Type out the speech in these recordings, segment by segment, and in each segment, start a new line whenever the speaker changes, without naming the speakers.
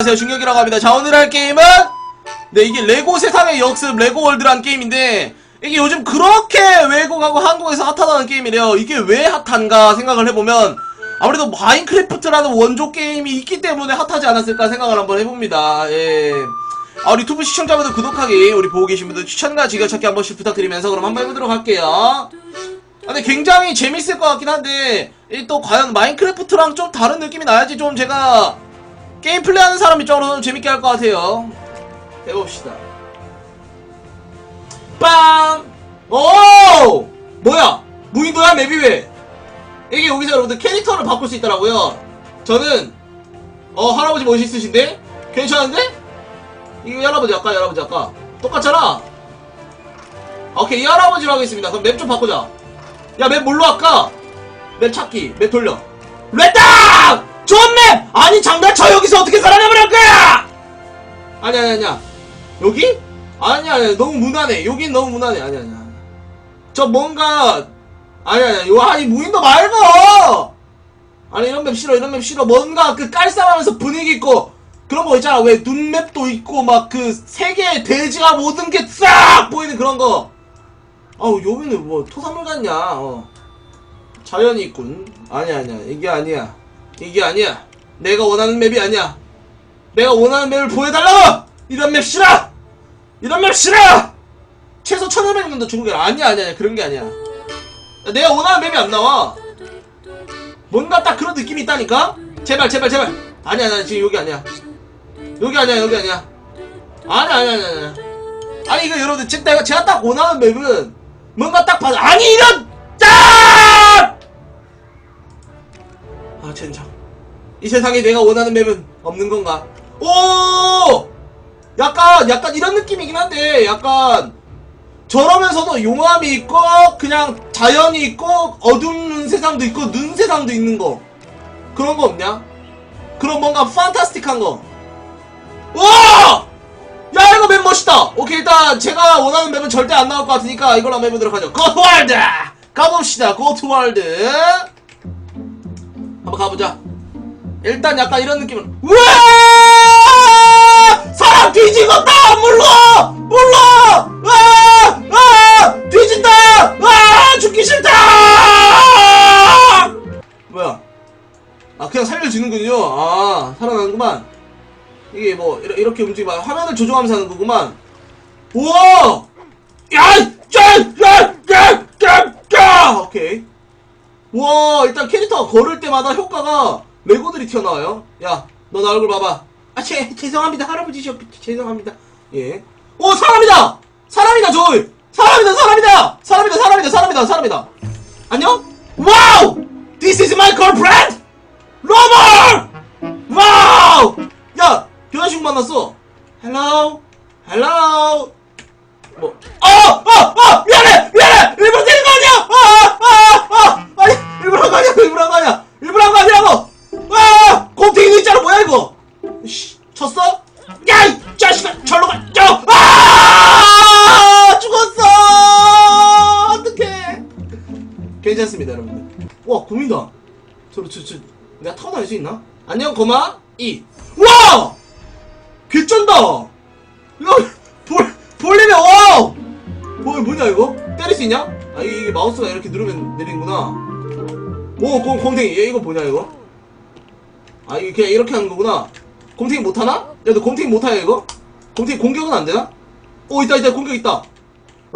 안녕하세요. 중혁이라고 합니다. 자 오늘 할 게임은 네 이게 레고 세상의 역습 레고 월드라는 게임인데 이게 요즘 그렇게 외국하고 한국에서 핫하다는 게임이래요. 이게 왜 핫한가 생각을 해보면 아무래도 마인크래프트라는 원조 게임이 있기 때문에 핫하지 않았을까 생각을 한번 해봅니다. 예. 아, 우리 유튜브 시청자분들 구독하기 우리 보고 계신 분들 추천과 즐겨찾기 한 번씩 부탁드리면서 그럼 한번 해보도록 할게요. 아, 근데 굉장히 재밌을 것 같긴 한데 이또 과연 마인크래프트랑 좀 다른 느낌이 나야지 좀 제가 게임 플레이하는 사람 입장으로는 좀 재밌게 할 것 같아요. 해봅시다. 빵! 오! 뭐야? 무인도야 맵이 왜? 이게 여기서 여러분들 캐릭터를 바꿀 수 있더라고요. 저는 어 할아버지 멋있으신데? 괜찮은데? 이거 이 할아버지 아까 이 할아버지 아까 똑같잖아. 오케이 이 할아버지로 하겠습니다. 그럼 맵 좀 바꾸자. 야 맵 뭘로 할까? 맵 찾기 맵 돌려. 렛다! 맵! 아니 장난 저 여기서 어떻게 살아남을 거야! 아니 아니 아니야. 여기? 아니 아니 너무 무난해. 여긴 너무 무난해. 아니 아니야 저 뭔가 아니 아니 요 아니 무인도 말고! 아니 이런 맵 싫어 이런 맵 싫어. 뭔가 그 깔쌈하면서 분위기 있고 그런 거 있잖아. 왜 눈맵도 있고 막 그 세계의 대지가 모든 게 싹 보이는 그런 거. 아우 여기는 뭐 토사물 같냐? 어. 자연이 있군. 아니야 아니야. 이게 아니야 이게 아니야. 내가 원하는 맵이 아니야. 내가 원하는 맵을 보여달라고 이런 맵 싫어! 이런 맵 싫어! 최소 1500년 더 중국에 아니야 아니야 아니야. 그런 게 아니야. 야, 내가 원하는 맵이 안 나와. 뭔가 딱 그런 느낌이 있다니까? 제발 제발 제발. 아니야 아니야. 지금 여기 아니야. 여기 아니야 여기 아니야. 아니야 아니야 아니야 아니 이거 여러분들 내가 제가 딱 원하는 맵은 뭔가 딱 봐도 아니 이런 이 세상에 내가 원하는 맵은 없는 건가? 오! 약간 약간 이런 느낌이긴 한데 약간 저러면서도 용암이 있고 그냥 자연이 있고 어두운 세상도 있고 눈 세상도 있는 거. 그런 거 없냐? 그런 뭔가 판타스틱한 거. 와! 야 이거 맵 멋있다! 오케이 일단 제가 원하는 맵은 절대 안 나올 것 같으니까 이걸로 한번 해보도록 하죠. 고트월드 가봅시다. 고트월드 한번 가보자 일단 약간 이런 느낌은 우와 사람 뒤지겠다! 몰라 몰라 아! 아! 뒤진다! 아! 죽기 싫다! 뭐야? 아 그냥 살려주는군요. 아 살아나는구만. 이게 뭐 이렇게, 이렇게 움직이면 화면을 조정하면서 하는 거구만. 우와! 야야야야야야! 오케이. 와 일단 캐릭터가 걸을 때마다 효과가 레고들이 튀어나와요. 야 너 나 얼굴 봐봐. 아 죄, 죄송합니다. 할아버지 저 죄송합니다. 예 오 사람이다! 사람이다 저 사람이다 사람이다! 사람이다 사람이다 사람이다 사람이다. 안녕? 와우! This is my girlfriend! 로버 와우! 야 여자친구 만났어. 헬로 헬로 뭐, 어, 어, 어, 미안해, 미안해, 일부러 때린 거 아니야, 아, 아, 아, 아니, 일부러 한 거 아니야, 일부러 한 거 아니야, 일부러 한 거 아니라고, 있잖아, 뭐야 이거, 씨, 쳤어? 야, 이 자식아, 절로 가, 저, 아, 죽었어, 어떡해, 괜찮습니다, 여러분들. 와, 고민다. 저, 저, 저, 내가 타고 다닐 수 있나? 안녕, 고마, 이, 와, 개쩐다. 야, 볼, 볼리면, 와! 뭐, 뭐냐, 이거? 때릴 수 있냐? 아, 이게, 이게 마우스가 이렇게 누르면 내리는구나. 오, 곰, 곰탱이. 얘, 이거 뭐냐, 이거? 아, 이게 그냥 이렇게 하는 거구나. 곰탱이 못하나? 야, 너 곰탱이 못하냐, 이거? 곰탱이 공격은 안 되나? 오, 있다, 있다, 공격 있다.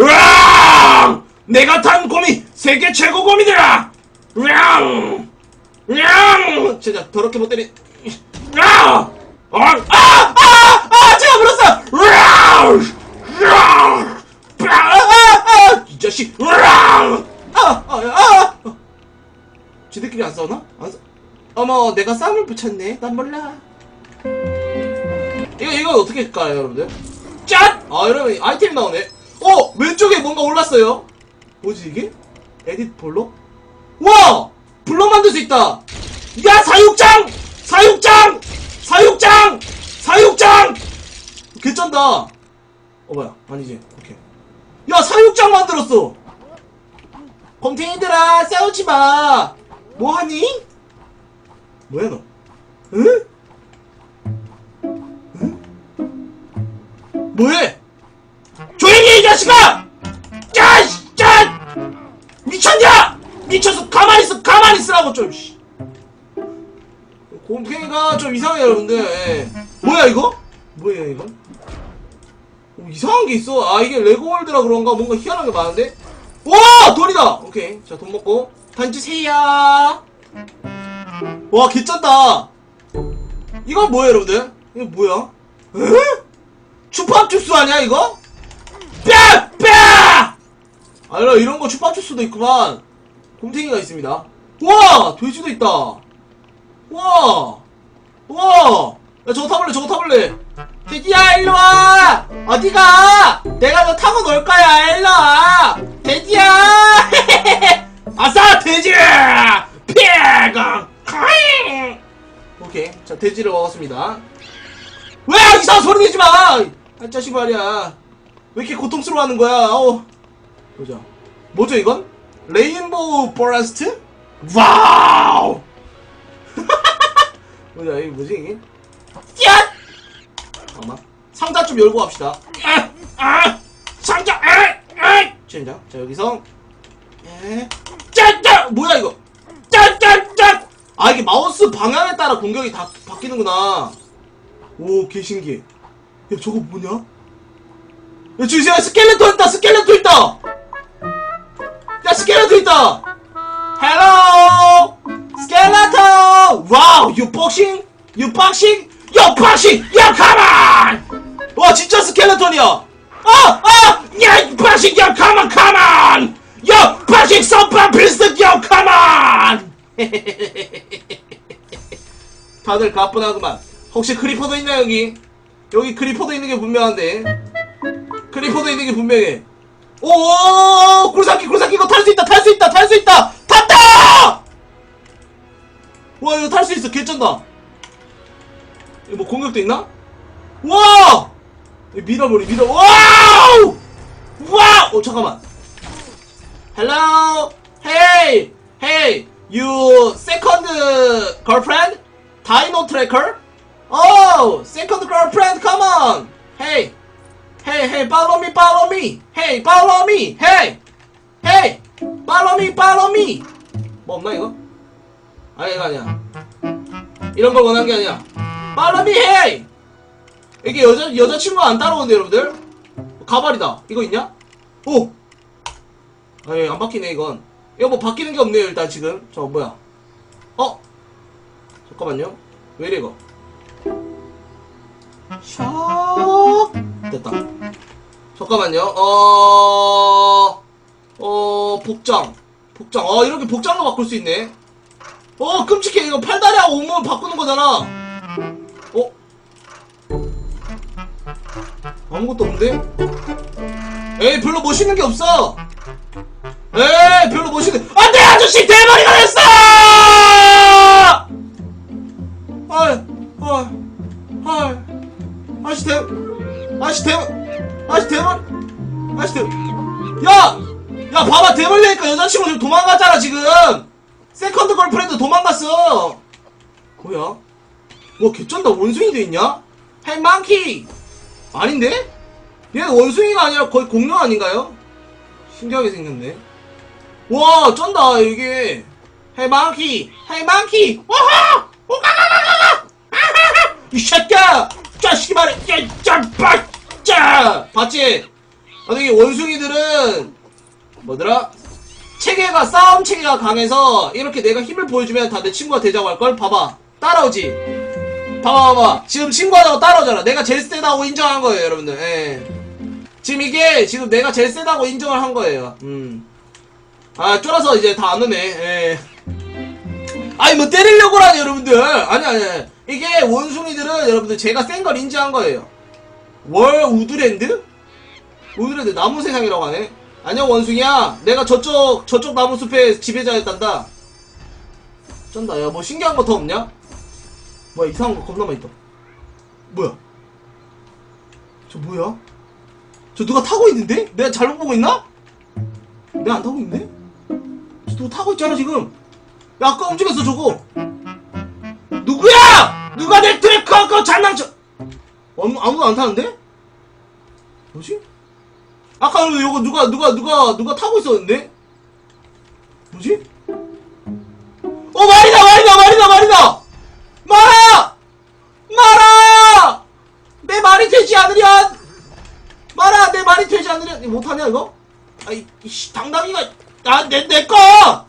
으앙! 내가 탄 곰이 세계 최고 곰이더라! 으앙! 으앙! 진짜 더럽게 못 때리, 으앙! 어, 아! 아! 아! 제가 물었어! 으앙! 으앙! 아! 아! 아! 이 자식! 으앙! 아! 아! 아! 아! 지들끼리 안 싸우나? 안 싸... 어머, 내가 싸움을 붙였네. 난 몰라. 이거, 이거 어떻게 할까요, 여러분들? 짠! 아, 여러분, 아이템이 나오네. 어! 왼쪽에 뭔가 올랐어요. 뭐지, 이게? 에딧 볼록? 와! 블록 만들 수 있다! 야, 사육장! 사육장! 사육장! 사육장! 개쩐다! 어, 뭐야. 아니지. 오케이. 야, 사육장 만들었어! 곰탱이들아, 싸우지 마! 뭐하니? 뭐야, 너? 응? 뭐해? 조용히 해, 이 자식아! 야, 씨, 야! 미쳤냐? 미쳐서 가만히 있어, 가만히 있으라고 좀, 씨. 곰팽이가 좀 이상해요, 여러분들. 예. 뭐야, 이거? 뭐예요, 이건? 어, 이상한 게 있어. 아, 이게 레고월드라 그런가? 뭔가 희한한 게 많은데? 와! 돈이다! 오케이. 자, 돈 먹고. 던지세요! 와, 개쩐다! 이건 뭐예요, 여러분들? 이거 뭐야? 에? 추팝주스 아니야, 이거? 뼈! 뼈! 아, 이런, 이런 거 추팝주스도 있구만. 곰탱이가 있습니다. 와! 돼지도 있다. 와! 와! 야, 저거 타볼래, 저거 타볼래. 돼지야, 일로 와! 어디가? 내가 너 타고 놀 거야, 일로 와! 돼지야! 아싸, 돼지! 피가! 오케이. 자, 돼지를 먹었습니다. 왜 이상한 소리 내지 마! 아, 자식 말이야. 왜 이렇게 고통스러워 하는 거야? 어. 보자. 뭐죠, 이건? 레인보우 포레스트? 와우! 보자, 이게 뭐지, 이게? 야! 잠깐만. 상자 좀 열고 갑시다. 아! 아! 상자! 아! 아! 진짜. 자, 여기서. 에. 짠 짠! 뭐야, 이거? 짠 짠 짠! 아, 이게 마우스 방향에 따라 공격이 다 바뀌는구나. 오, 개 신기해. 야, 저거 뭐냐? 야, 주세요, 스켈레톤 있다, 스켈레톤 있다! 야, 스켈레톤 있다! 헬로! 스켈레톤! 와우, 유 복싱? 유 복싱? 유 복싱! 야, 가만! 와, 진짜 스켈레톤이야! 아! 아! 야, 유 복싱! 야, 가만, 가만! 야, 복싱, 선빵 비스트! 야, 가만! 다들 가뿐하구만. 혹시 크리퍼도 있냐, 여기? 여기 크리퍼도 있는 게 분명한데. 크리퍼도 있는 게 분명해. 오, 굴삭기, 굴삭기, 이거 탈 수 있다, 탈 수 있다, 탈 수 있다! 탔다! 와, 이거 탈 수 있어, 개쩐다. 이거 뭐 공격도 있나? 와! 밀어버리, 밀어, 와우! 와우! 어, 잠깐만. Hello? Hey! Hey! You second girlfriend? Dino tracker? Oh! Second girlfriend, come on! Hey! Hey, hey, follow me, follow me! Hey, follow me! Hey! Hey! Follow me, follow me! 뭐 없나, 이거? 아니, 이거 아니야. 이런 걸 원한 게 아니야. Follow me, hey! 이게 여자, 여자 친구가 안 따라오는데, 여러분들? 가발이다. 이거 있냐? 오! 아니, 안 바뀌네, 이건. 이거 뭐 바뀌는 게 없네요, 일단 지금. 저, 뭐야. 어? 잠깐만요. 왜 이래, 이거? 샤 됐다. 잠깐만요. 어, 어, 복장. 복장. 어, 이렇게 복장도 바꿀 수 있네. 어, 끔찍해. 이거 팔다리하고 온몸을 바꾸는 거잖아. 어? 아무것도 없는데? 에이, 별로 멋있는 게 없어. 에이, 별로 멋있는. 안 돼! 아저씨 대머리가 됐어! 아이, 아이, 아이. 아저씨 대, 아저씨 대머리, 아저씨 대, 야! 야, 봐봐, 대머리니까 여자친구 지금 도망갔잖아, 지금! 세컨드 걸프렌드 도망갔어! 뭐야? 뭐, 개쩐다, 원숭이도 있냐? 헤이, 망키! 아닌데? 얘 원숭이가 아니라 거의 공룡 아닌가요? 신기하게 생겼네. 와, 쩐다, 이게. 헤이, 망키! 와하! 오가가가가가! 아하하! 이 새끼야! 자식이 말해! 야, 짬빠! 짜! 봤지? 이 원숭이들은, 뭐더라? 체계가, 싸움 체계가 강해서, 이렇게 내가 힘을 보여주면 다 내 친구가 되자고 할 걸? 봐봐. 따라오지? 봐봐, 봐봐. 지금 친구하자고 따라오잖아. 내가 제일 세다고 인정한 거예요, 여러분들. 예. 지금 이게, 지금 내가 제일 세다고 인정을 한 거예요. 음. 아, 쫄아서 이제 다 안 오네. 예. 아니 뭐 때리려고 라니 여러분들 아니 아니 아니 이게 원숭이들은 여러분들 제가 센 걸 인지한 거예요 월 우드랜드? 우드랜드 나무 세상이라고 하네 안녕 원숭이야 내가 저쪽 저쪽 나무 숲의 지배자였단다 쩐다 야 뭐 신기한 거 더 없냐? 뭐야 이상한 거 겁나 많이 있다 뭐야 저 뭐야? 저 누가 타고 있는데? 내가 잘못 보고 있나? 내가 안 타고 있는데? 저 누가 타고 있잖아 지금 야, 아까 움직였어, 저거! 누구야! 누가 내 트래커 그 장난쳐! 아무, 아무도 안 타는데? 뭐지? 아까 이거 누가 누가 누가 누가 타고 있었는데? 뭐지? 어 말이다 말이다 말이다 말이다 말아 말아 내 말이 되지 않으련 말아 내 말이 되지 않으련 못하냐 이거? 아이 이씨 당당이가 아내내거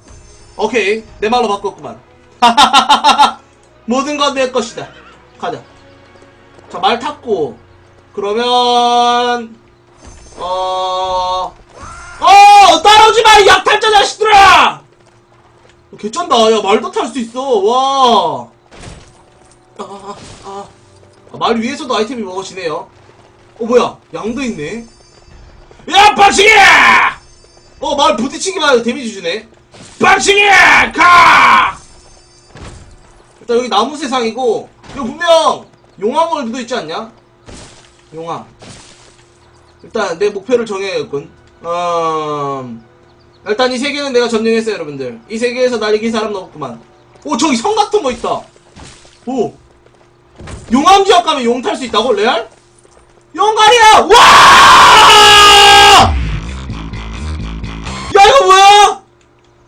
오케이 내 말로 바꿨구만 모든 건 내 것이다 가자 자 말 탔고 그러면 어... 어! 따라오지 마! 이 약탈자 자식들아! 어, 개쩐다. 야, 말도 탈 수 있어. 와. 아, 아, 아. 아, 말 위에서도 아이템이 먹어지네요. 어, 뭐야. 양도 있네. 야, 박치기! 어, 말 부딪히기만 해도 데미지 주네. 박치기! 가! 일단 여기 나무 세상이고, 이거 분명 용암을 묻어 있지 않냐? 용암. 일단 내 목표를 정해야겠군. 음, 일단 이 세계는 내가 점령했어요, 여러분들. 이 세계에서 날 이길 사람 없구만. 오, 저기 성 같은 거 있다. 오, 용암 지역 가면 용 탈 수 있다고? 레알? 용갈이야! 와! 야, 이거 뭐야?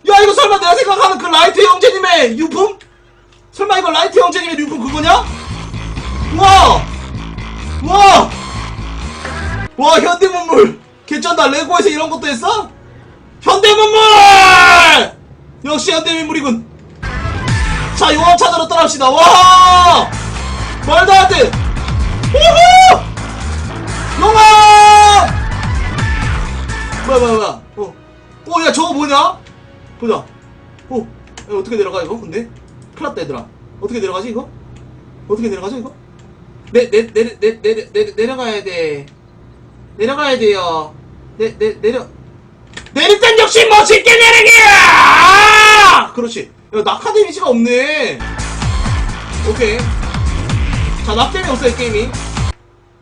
야, 이거 설마 내가 생각하는 그 라이트 형제님의 유품? 설마 이거 라이트 형제님의 유품 그거냐? 와! 와! 와 현대문물 개쩐다 레고에서 이런 것도 했어? 현대문물 역시 현대문물이군 자 용암 찾으러 떠납시다 와 말도 안돼 우후 용암 뭐야 뭐야 뭐야 어. 어야 저거 뭐냐 보자 어 야, 어떻게 내려가 이거 근데 큰일 났다 얘들아 어떻게 내려가지 이거 어떻게 내려가죠 이거 내, 내, 내려, 내, 내려, 내려, 내려가야 돼. 내려가야 돼요. 내, 내, 내려. 내릴 땐 역시 멋있게 내리기야! 그렇지. 야, 낙하 데미지가 없네. 오케이. 자, 낙댐이 없어요, 게임이.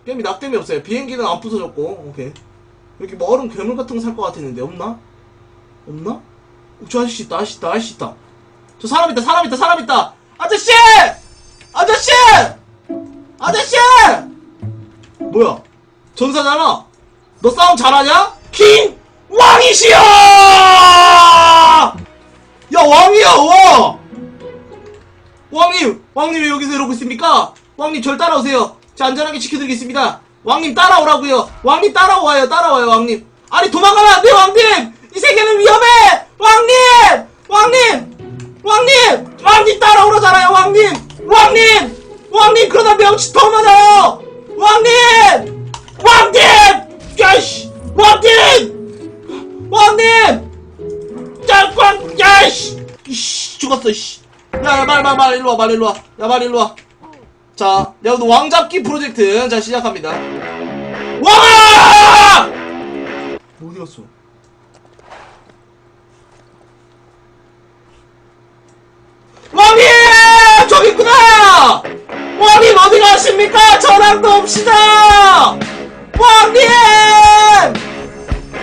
게임이 낙댐이 없어요. 비행기는 안 부서졌고, 오케이. 뭐 얼음 괴물 같은 거 살 것 같았는데, 없나? 없나? 어, 저 아저씨 있다, 아저씨 있다, 아저씨 있다. 저 사람 있다, 사람 있다, 사람 있다! 아저씨! 아저씨! 아저씨! 뭐야? 전사잖아. 너 싸움 잘하냐? 킹 왕이시여! 야 왕이야 왕! 왕님 왕님 왜 여기서 이러고 있습니까? 왕님 절 따라오세요. 자 안전하게 지켜드리겠습니다. 왕님 따라오라고요. 왕님 따라와요 따라와요 왕님. 아니 도망가면 안 돼요 왕님. 이 세계는 위험해. 왕님! 왕님! 왕님! 왕님 따라오라잖아요 왕님! 왕님! 왕님 그러다 명치 더 많아요! 왕님! 왕님! 야씨! 왕님! 왕님! 짤꽝! 야씨! 이씨 죽었어 이씨! 야말 말 말 일로 와 말 일로 와 야 말 일로 와 자 여러분 왕잡기 프로젝트 자 시작합니다. 왕아! 어디 갔어 왕님! 저기 있구나! 왕님 어디 가십니까? 저랑도 옵시다! 왕님!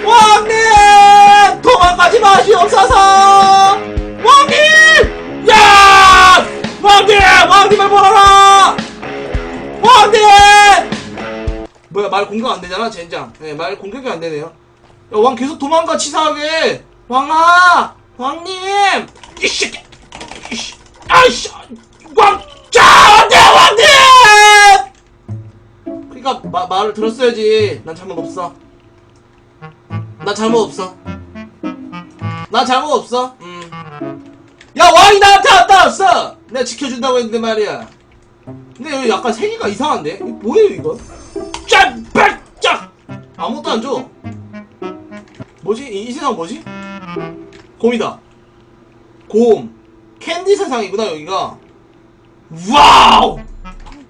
왕님! 도망가지 마시옵소서! 왕님! 야! 왕님! 왕님을 보러라! 왕님! 뭐야 말 공격 안 되잖아 젠장. 네, 말 공격이 안 되네요. 야, 왕 계속 도망가 치사하게. 왕아! 왕님! 이 새끼! 이씨, 아이씨, 왕, 자, 안돼, 왕님! 그니까, 마, 말을 들었어야지. 난 잘못 없어. 나 잘못 없어. 나 잘못 없어. 음. 야, 왕이 나한테 안 따랐어! 내가 지켜준다고 했는데 말이야. 근데 여기 약간 세계가 이상한데? 뭐예요, 이거? 짠! 빡! 짝! 아무것도 안 줘. 뭐지? 이, 이 세상 뭐지? 곰이다. 곰. 캔디 세상이구나 여기가 와우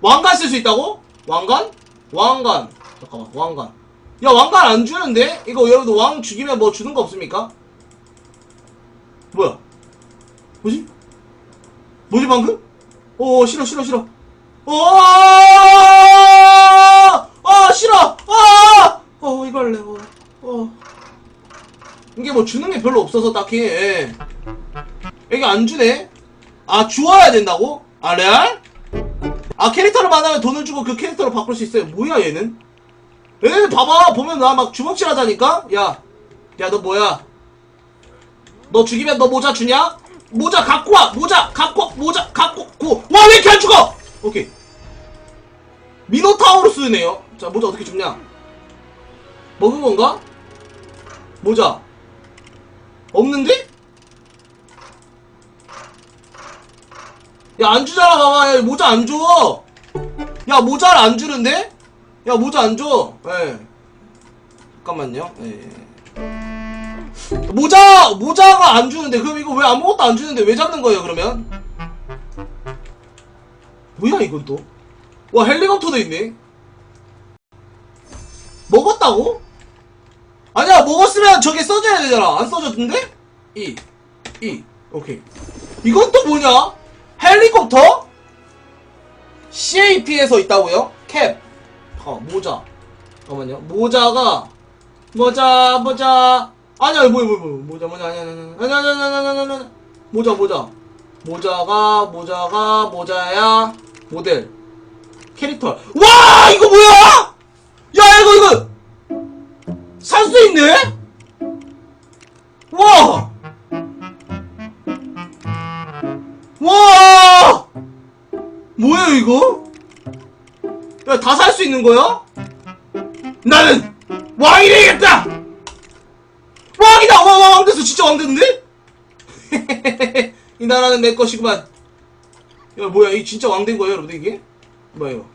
왕관 쓸 수 있다고? 왕관? 왕관 잠깐만 왕관 야 왕관 안 주는데? 이거 여러분들 왕 죽이면 뭐 주는 거 없습니까? 뭐야 뭐지? 뭐지 방금? 어 싫어 싫어 싫어 어아 싫어 아어 이거 할래 어, 어 이게 뭐 주는 게 별로 없어서 딱히 예. 여기 안 주네? 아, 주어야 된다고? 아, 레알? 아, 캐릭터를 만나면 돈을 주고 그 캐릭터로 바꿀 수 있어요. 뭐야, 얘는? 얘네들 봐봐. 보면 나 막 주먹질 하자니까? 야. 야 너 뭐야? 너 죽이면 너 모자 주냐? 모자 갖고 와. 모자 갖고 와, 모자 갖고 고 와 왜 이렇게 안 죽어? 오케이. 미노타우루스네요. 자 모자 어떻게 죽냐? 먹은 건가? 모자. 없는데 야 안 주잖아 봐봐 야 모자 안 줘 야 모자를 안 주는데 야 모자 안 줘. 예. 잠깐만요. 예. 모자 모자가 안 주는데 그럼 이거 왜 아무것도 안 주는데 왜 잡는 거예요 그러면? 뭐야 이건 또? 와 헬리콥터도 있네. 먹었다고? 아니야 먹었으면 저게 써줘야 되잖아. 안 써줬는데? 이, 이, 오케이. 이건 또 뭐냐? 헬리콥터? CAP에서 있다고요? 캡. 어, 모자. 잠깐만요. 모자가 모자 모자. 아니, 아니, 뭐야 뭐야 뭐야. 모자 모자 아니야 아니야 아니야 아니야 아니야 아니야 아니야 모자 모자. 모자가 모자가 모자야. 모델. 캐릭터. 와! 이거 뭐야? 야 이거 이거! 살 수 있네? 와! 와! 뭐야 이거? 야 다 살 수 있는 거야? 나는 왕이 되겠다! 왕이다! 와, 와, 왕 됐어! 진짜 왕 됐는데? 이 나라는 내 것이구만. 야, 뭐야, 이 진짜 왕 된 거예요, 여러분들, 이게? 뭐야, 이거?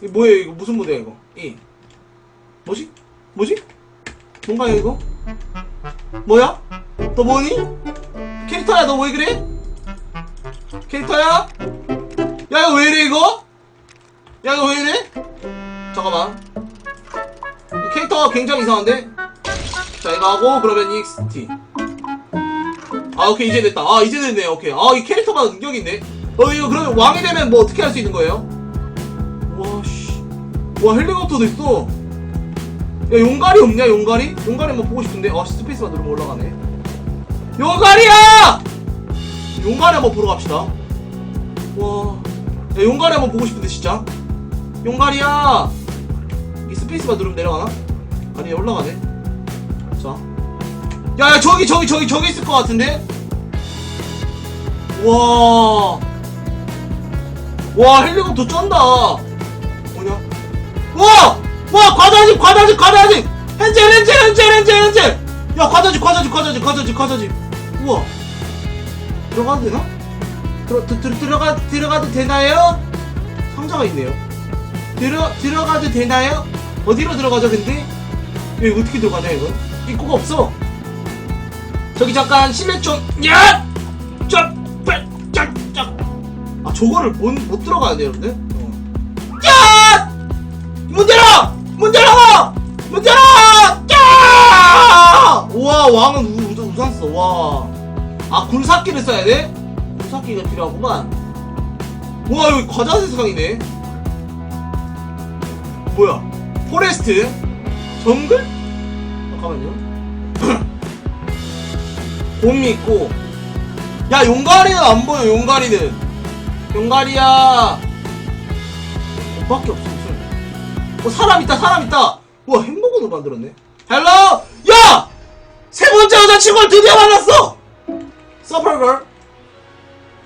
이게 뭐예요, 이거? 무슨 무대야, 이거? 이. 뭐지? 뭐지? 뭔가요, 이거? 뭐야? 너 뭐니? 캐릭터야, 너 왜 그래? 캐릭터야? 야 이거 왜 이래 이거? 야 이거 왜 이래? 잠깐만 이 캐릭터가 굉장히 이상한데? 자 이거 하고 그러면 EXT 아 오케이 이제 됐다 아 이제 됐네 오케이 아 이 캐릭터마다 능력이 있네 어 이거 그러면 왕이 되면 뭐 어떻게 할 수 있는 거예요? 와씨 와 헬리콥터도 있어 야 용가리 없냐 용가리? 용가리 한번 보고 싶은데 아 스페이스만 누르면 올라가네 용가리야! 용가리 한번 보러 갑시다. 와, 야, 용가리 한번 보고 싶은데 진짜. 용가리야. 이 스페이스바 누르면 내려가나? 아니 올라가네. 자, 야, 야 저기 저기 저기 저기 있을 것 같은데. 와, 와 헬리콥터 쩐다. 뭐냐? 와, 와 과자집 과자집 과자집. 헨젤 헨젤 헨젤 헨젤 헨젤. 야 과자집 과자집 과자집 과자집 과자집. 우와. 들어가도 되나? 들어, 들, 들, 들어가, 들어가도 되나요? 상자가 있네요. 들어, 들어가도 되나요? 어디로 들어가죠, 근데? 이거 어떻게 들어가냐, 이건? 입구가 없어. 저기 잠깐, 실내 좀, 야! 쫙, 쫙, 쫙, 쫙. 아, 저거를 못, 못 들어가야 돼요, 여러분들? 어. 야! 문 열어! 문 열어! 문 열어! 야! 우와, 왕은 우, 우, 우산 써, 와. 아 굴삭기를 써야 돼? 굴삭기가 필요하구만. 와 여기 과자 세상이네. 뭐야? 포레스트? 정글? 잠깐만요. 곰이 있고. 야 용가리는 안 보여 용가리는. 용가리야. 곰밖에 없어 무슨. 어 사람 있다 사람 있다. 와 햄버거도 만들었네. 헬로? 야! 세 번째 여자친구를 드디어 만났어! 서퍼걸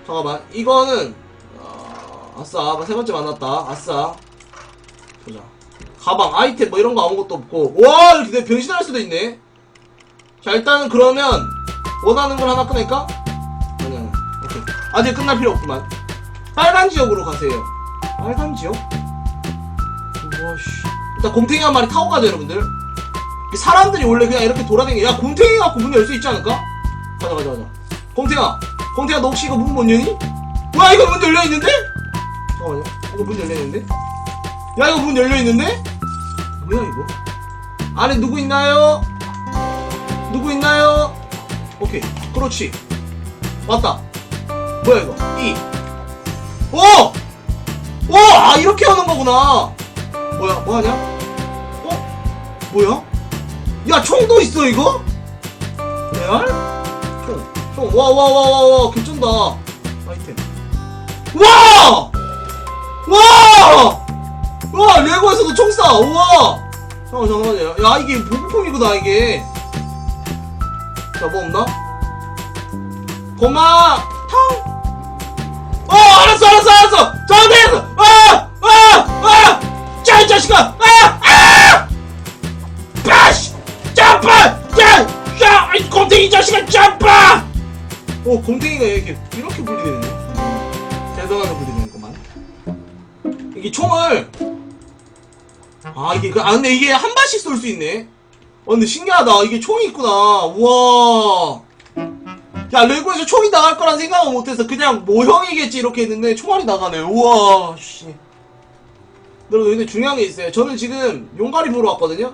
잠깐만 이거는 어, 아싸 세 번째 만났다. 아싸. 보자. 가방 아이템 뭐 이런 거 아무것도 없고. 와 이렇게 내 변신할 수도 있네. 자 일단은 그러면 원하는 걸 하나 꺼낼까? 아니 아니 오케이. 아직 끝날 필요 없구만. 빨간 지역으로 가세요. 빨간 지역? 와씨. 일단 곰탱이 한 마리 타고 가죠 여러분들. 이 사람들이 원래 그냥 이렇게 돌아다니게 야 곰탱이 갖고 문 열 수 있지 않을까? 가자 가자 가자. 곰탱아 곰탱아 너 혹시 이거 문못 여니? 와 이거 문 열려있는데? 잠깐만요 이거 문 열려있는데? 야 이거 문 열려있는데? 뭐야 이거? 안에 누구 있나요? 누구 있나요? 오케이 그렇지 왔다 뭐야 이거 이 오! 오! 아 이렇게 하는 거구나 뭐야 뭐하냐? 어? 뭐야? 야 총도 있어 이거? 레알? 총, 총, 와, 와, 와, 와, 와, 개쩐다. 아이템. 와! 와! 와, 레고에서도 총 쏴! 우와! 잠깐만 잠깐만요 야 이게 보급품이구나 이게 자 뭐 없나? 고마 탕 어, 알았어, 알았어, 알았어! 잘됐어! 아! 아! 아! 자, 이 자식아! 아! 아! 빠시! 점프! 자! 야! 이 곰탱이 자식아, 점프! 어, 곰탱이가 이렇게, 이렇게 분리되네. 대단하게 분리되는구만. 이게 총을, 아, 이게, 그, 아, 근데 이게 한 발씩 쏠 수 있네. 어, 근데 신기하다. 이게 총이 있구나. 우와. 야 레고에서 총이 나갈 거란 생각은 못해서 그냥 모형이겠지 이렇게 했는데 총알이 나가네 우와 씨 여러분 근데 중요한 게 있어요 저는 지금 용가리 보러 왔거든요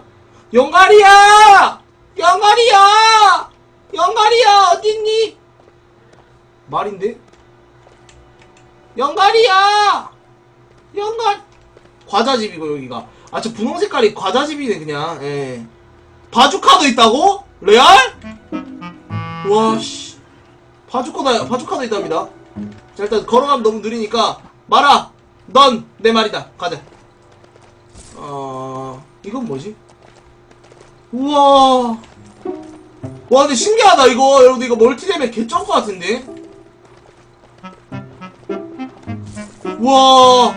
용가리야 용가리야 용가리야 어딨니 말인데 용가리야 용가 과자집이고 여기가 아 저 분홍 색깔이 과자집이네 그냥 예 바주카도 있다고 레알 와씨 바주카도, 바주카도 있답니다. 자, 일단 걸어가면 너무 느리니까, 말아! 넌내 말이다. 가자. 어, 이건 뭐지? 우와. 와, 근데 신기하다, 이거. 여러분들 이거 멀티되면 개쩔 것 같은데? 와.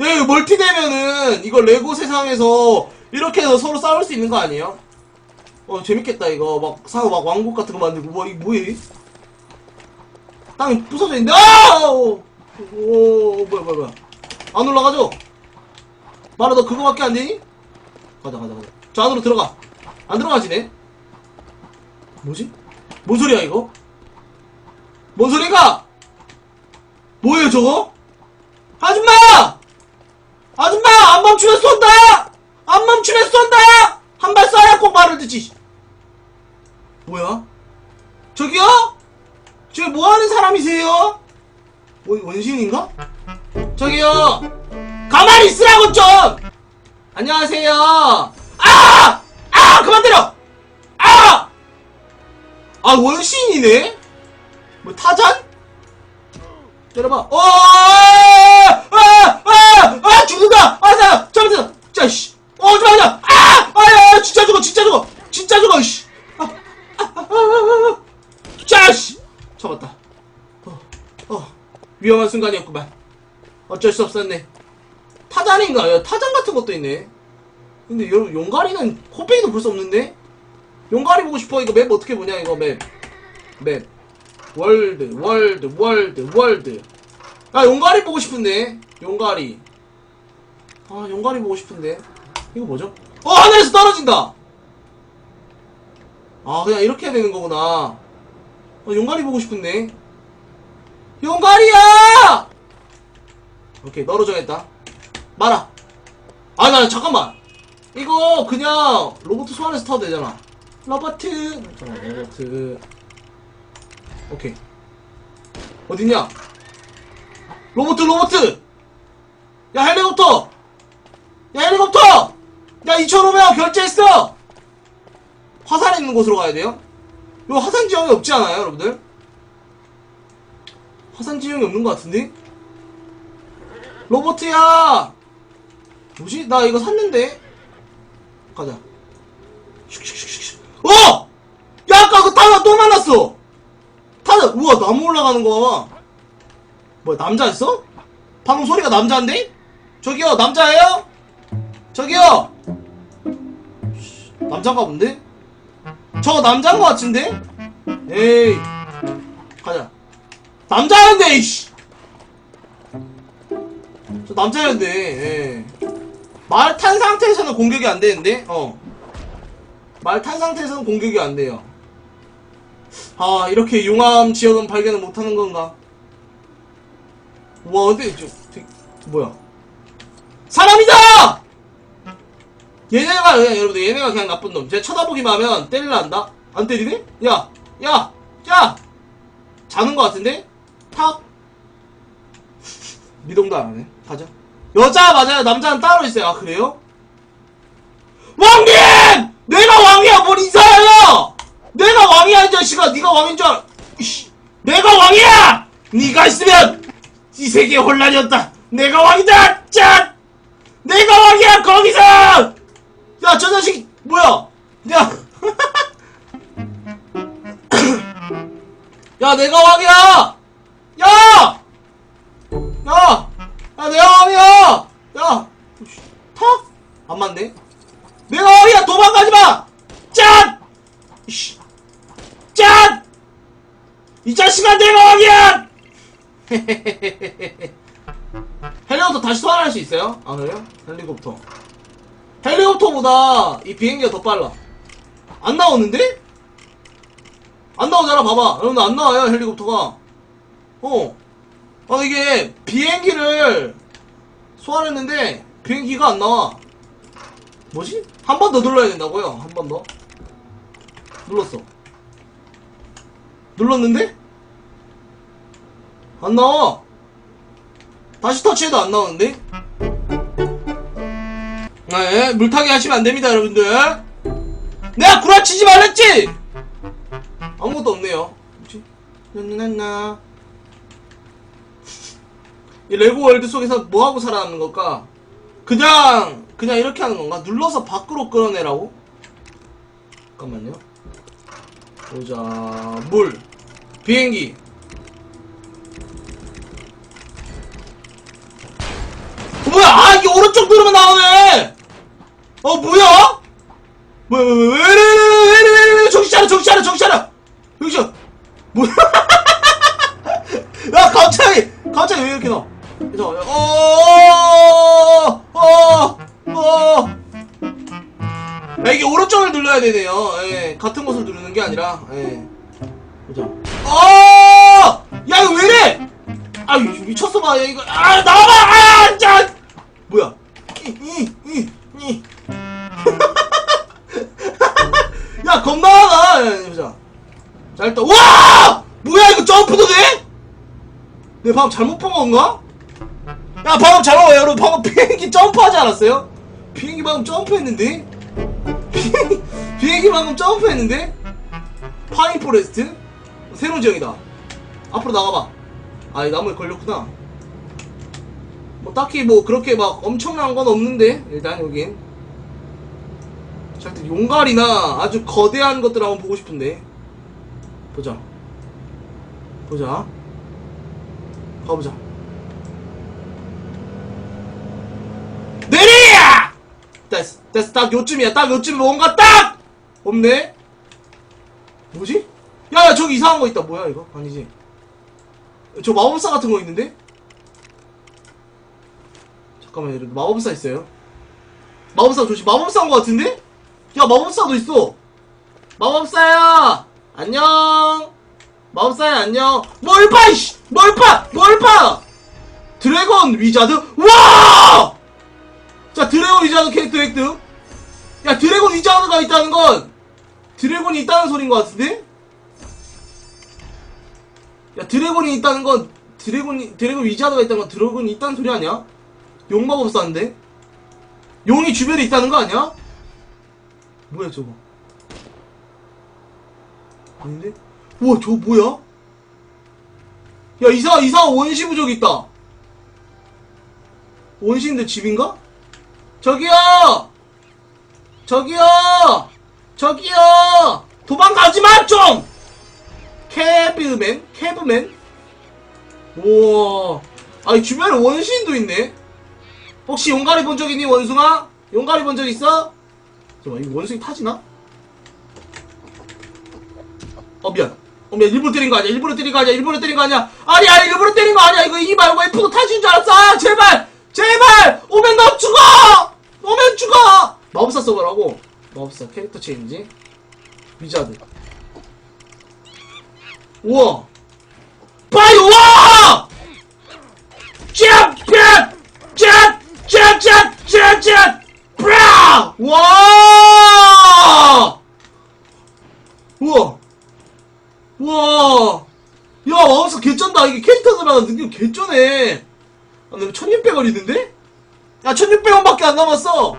야, 이거 멀티 되면은, 이거 레고 세상에서 이렇게 해서 서로 싸울 수 있는 거 아니에요? 어 재밌겠다 이거 막 사고 막 왕국 같은 거 만들고 와 이거 뭐야 땅이 부서져 있는데 아! 오, 오 뭐야 뭐야 뭐야 안 올라가죠? 말아 너 그거밖에 안 되니? 가자 가자 가자 저 안으로 들어가 안 들어가지네 뭐지? 뭔 소리야 이거? 뭔 소리가? 뭐예요 저거? 아줌마! 아줌마 안 멈추면 쏜다! 안 멈추면 쏜다! 한 발 쏴야 꼭 말을 듣지. 뭐야? 저기요? 저기 뭐 하는 사람이세요? 원, 원신인가? 저기요! 가만히 있으라고 좀! 안녕하세요! 아! 아! 그만 때려! 아! 아, 원신이네? 뭐, 타잔? 때려봐. 어! 아! 아! 아! 아! 죽는다! 아! 자! 잠깐만! 자, 씨! 어, 좀 하자! 아! 아! 야! 진짜 죽어! 진짜 죽어! 진짜 죽어! 씨! 아! 아! 아! 아! 아! 자! 씨! 잡았다. 어, 어. 위험한 순간이었구만. 어쩔 수 없었네. 타잔인가? 야, 타잔 같은 것도 있네. 근데 여러분, 용가리는, 코페이도 볼 수 없는데? 용가리 보고 싶어. 이거 맵 어떻게 보냐, 이거 맵. 맵. 월드, 월드, 월드, 월드. 야, 용가리 보고 싶은데? 용가리. 아, 용가리 보고 싶은데. 이거 뭐죠? 어, 하늘에서 떨어진다! 아, 그냥 이렇게 해야 되는 거구나. 어, 용가리 보고 싶은데. 용가리야! 오케이, 너로 정했다. 말아. 아, 나, 잠깐만. 이거, 그냥, 로봇 소환해서 타도 되잖아. 로버트. 잠깐만, 로버트. 오케이. 어딨냐? 로보트, 로보트! 야, 헬리콥터! 야, 헬리콥터! 야, 2,500원 결제했어! 화산 있는 곳으로 가야 돼요? 요 화산 지형이 없지 않아요, 여러분들? 화산 지형이 없는 것 같은데? 로보트야! 뭐지? 나 이거 샀는데? 가자. 슉슉슉슉. 어! 야, 아까 그 타다 또 만났어! 타다, 우와, 나무 올라가는 거 봐봐. 뭐야, 남자였어? 방금 소리가 남자인데? 저기요, 남자예요? 저기요! 남자가 본데? 저거 남자인 것 같은데? 에이. 가자. 남자였네, 이씨! 저 남자였네, 예. 말탄 상태에서는 공격이 안 되는데? 어. 말 탄 상태에서는 공격이 안 돼요. 아, 이렇게 용암 지역은 발견을 못하는 건가? 와, 근데, 저, 되게, 뭐야. 사람이다! 얘네가, 예, 여러분들, 얘네가 그냥 나쁜 놈. 제가 쳐다보기만 하면 때릴라 한다? 안 때리네? 야, 야, 야! 자는 거 같은데? 탁! 미동도 안 하네. 가자. 여자 맞아요. 남자는 따로 있어요. 아, 그래요? 왕님! 내가 왕이야! 뭘 이상해요! 내가 왕이야, 이 자식아! 네가 왕인 줄 알아. 이씨, 내가 왕이야! 네가 있으면 이 세계에 혼란이었다. 내가 왕이다! 짠! 내가 왕이야 거기서 야 저 자식 뭐야 야 야, 내가 왕이야! 야! 야! 야, 내가 왕이야! 야! 탁! 안 맞네? 내가 왕이야! 도망가지 마! 짠! 이씨. 짠! 이 자식아, 내가 왕이야! 헬리콥터 다시 소환할 수 있어요? 안 그래요? 헬리콥터. 헬리콥터보다 이 비행기가 더 빨라. 안 나오는데? 안 나오잖아, 봐봐. 여러분, 안 나와요, 헬리콥터가. 어. 아, 이게, 비행기를 소환했는데, 비행기가 안 나와. 뭐지? 한 번 더 눌러야 된다고요? 한 번 더. 눌렀어. 눌렀는데? 안 나와. 다시 터치해도 안 나오는데? 네, 물타기 하시면 안 됩니다, 여러분들. 내가 구라치지 말랬지! 아무것도 없네요. 나나나. 이 레고 월드 속에서 뭐 하고 살아남는 걸까? 그냥 그냥 이렇게 하는 건가? 눌러서 밖으로 끌어내라고? 잠깐만요. 보자. 물. 비행기. 어, 뭐야? 아 이게 오른쪽 누르면 나오네. 어 뭐야? 뭐야 왜이래 정신 차려 정신 차려 정신 차려 정신 차려 뭐야 야 갑자기 갑자기 왜 이렇게 나와 어, 어어어어 야 이게 오른쪽을 눌러야 되네요. 예 같은 곳을 누르는 게 아니라 예. 보자. 어 야 이거 왜 이래? 아 미쳤어 봐. 야, 이거 아 나와봐! 아자 뭐야? 이이이이. 야 야, 보자. 자 일단 와! 뭐야 이거 점프도 돼? 내 방금 잘못 본 건가? 야 방금 잘 봐요 여러분 방금 비행기 점프하지 않았어요? 비행기 방금 점프했는데? 비행기 방금 점프했는데? 파인 포레스트? 새로운 지형이다 앞으로 나가봐 아 이 나무에 걸렸구나 뭐 딱히 뭐 그렇게 막 엄청난 건 없는데 일단 여긴 자, 일단 용갈이나 아주 거대한 것들 한번 보고 싶은데. 보자. 보자. 가보자. 내리야! 됐어. 됐어. 딱 요쯤이야. 딱 요쯤 뭔가 딱! 없네? 뭐지? 야, 야, 저기 이상한 거 있다. 뭐야, 이거? 아니지. 저 마법사 같은 거 있는데? 잠깐만요. 여러분. 마법사 있어요. 마법사 조심. 마법사인 거 같은데? 야 마법사도 있어 마법사야 안녕 마법사야 안녕 뭘 봐, 이씨! 뭘 봐! 뭘 봐! 드래곤 위자드? 와! 자, 드래곤 위자드 캐릭터 획득. 야, 드래곤 위자드가 있다는 건 드래곤이 있다는 소린 것 같은데? 야, 드래곤이 있다는 건 드래곤이, 드래곤 위자드가 있다는 건 드래곤이 있다는 소리 아니야? 용 마법사인데? 용이 주변에 있다는 거 아니야? 뭐야 저거 아닌데? 우와 저거 뭐야? 야 이상한 이상한 원시 부족 있다 원시인들 집인가? 저기요 저기요 저기요! 도망가지 마 좀! 캐브맨? 캐브맨? 우와. 아이 주변에 원시인도 있네? 혹시 용가리 본 적 있니 원숭아? 용가리 본 적 있어? 잠깐만 이거 원숭이 타지나? 어 미안. 어 미안. 일부러 때린 거 아니야. 일부러 때린 거 아니야. 일부러 때린 거 아니야. 아니야 일부러 때린 거 아니야. 이거 이 말고 F도 타지는 줄 알았어. 아, 제발! 제발! 오면 너 죽어! 오면 죽어! 마법사 써보라고 마법사 캐릭터 체인지 위자드 우와 와 짭짭 짭짭짭짭짭 브라! 와! 우와! 우와! 야, 마우스 개쩐다. 이게 캐릭터들랑 느낌 개쩌네. 아, 근데 1600원 있는데? 야, 1600원밖에 안 남았어!